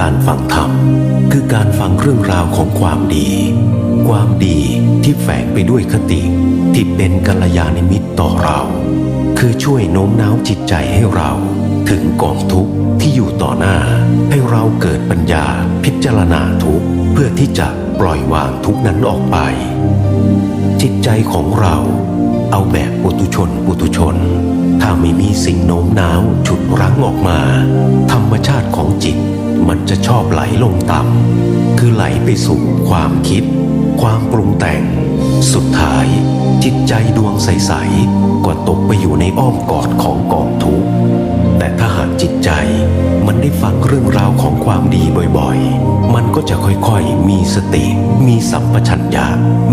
การฟังธรรม คือการฟังเรื่องราวของความดี ความดีที่แฝงไปด้วยคติที่เป็นกัลยาณมิตรต่อเรา คือช่วยโน้มน้าวจิตใจให้เราถึงกองทุกข์ที่อยู่ต่อหน้า ให้เราเกิดปัญญาพิจารณาทุกข์เพื่อที่จะปล่อยวางทุกนั้นออกไป จิตใจของเราเอาแบบปุตุชนปุตุชน ถ้าไม่มีสิ่งโน้มน้าวฉุดรั้งออกมา ธรรมชาติของจิต จะชอบไหลลงต่ำคือไหลไปสู่ความคิด ความปรุงแต่ง สุดท้าย จิตใจดวงใส ๆ ก็ตกไปอยู่ในอ้อมกอดของกองทุกข์แต่ถ้าหากจิตใจมันได้ฟังเรื่องราวของความดีบ่อยๆ มันก็จะค่อยๆ มีสติ มีสัมปชัญญะ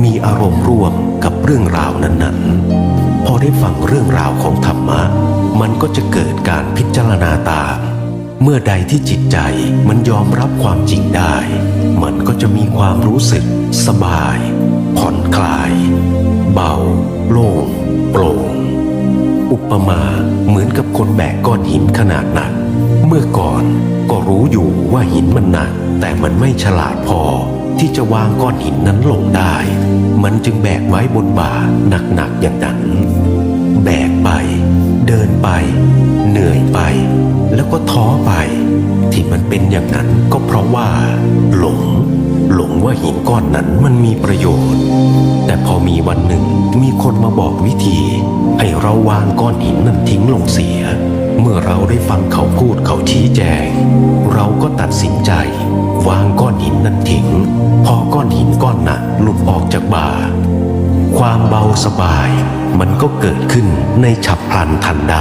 มีอารมณ์ร่วมกับเรื่องราวนั้นๆ พอได้ฟังเรื่องราวของธรรมะ มันก็จะเกิดการพิจารณาตาม เมื่อใดที่จิตใจมันยอมรับความจริงได้ มันก็จะมีความรู้สึก สบาย ผ่อนคลาย เบา โล่งโปร่ง อุปมาเหมือนกับคนแบกก้อนหินขนาดหนัก เมื่อก่อนก็รู้อยู่ว่าหินมันหนัก แต่มันไม่ฉลาดพอที่จะวางก้อนหินนั้นลงได้ มันจึงแบกไว้บนบ่าหนักๆอย่างนั้น แบกไป เดินไป เหนื่อยไป แล้วก็ท้อไป ที่มันเป็นอย่างนั้นก็เพราะว่า หลง หลงว่าหินก้อนนั้นมันมีประโยชน์ แต่พอมีวันหนึ่งมีคนมาบอกวิธี ให้เราวางก้อนหินนั้นทิ้งลงเสีย เมื่อเราได้ฟังเขาพูดเขาชี้แจง เราก็ตัดสินใจ วางก้อนหินนั้นทิ้ง พอก้อนหินก้อนหนักหลุดออกจากบ่าความเบาสบายมันก็เกิดขึ้นในฉับพลันทันใด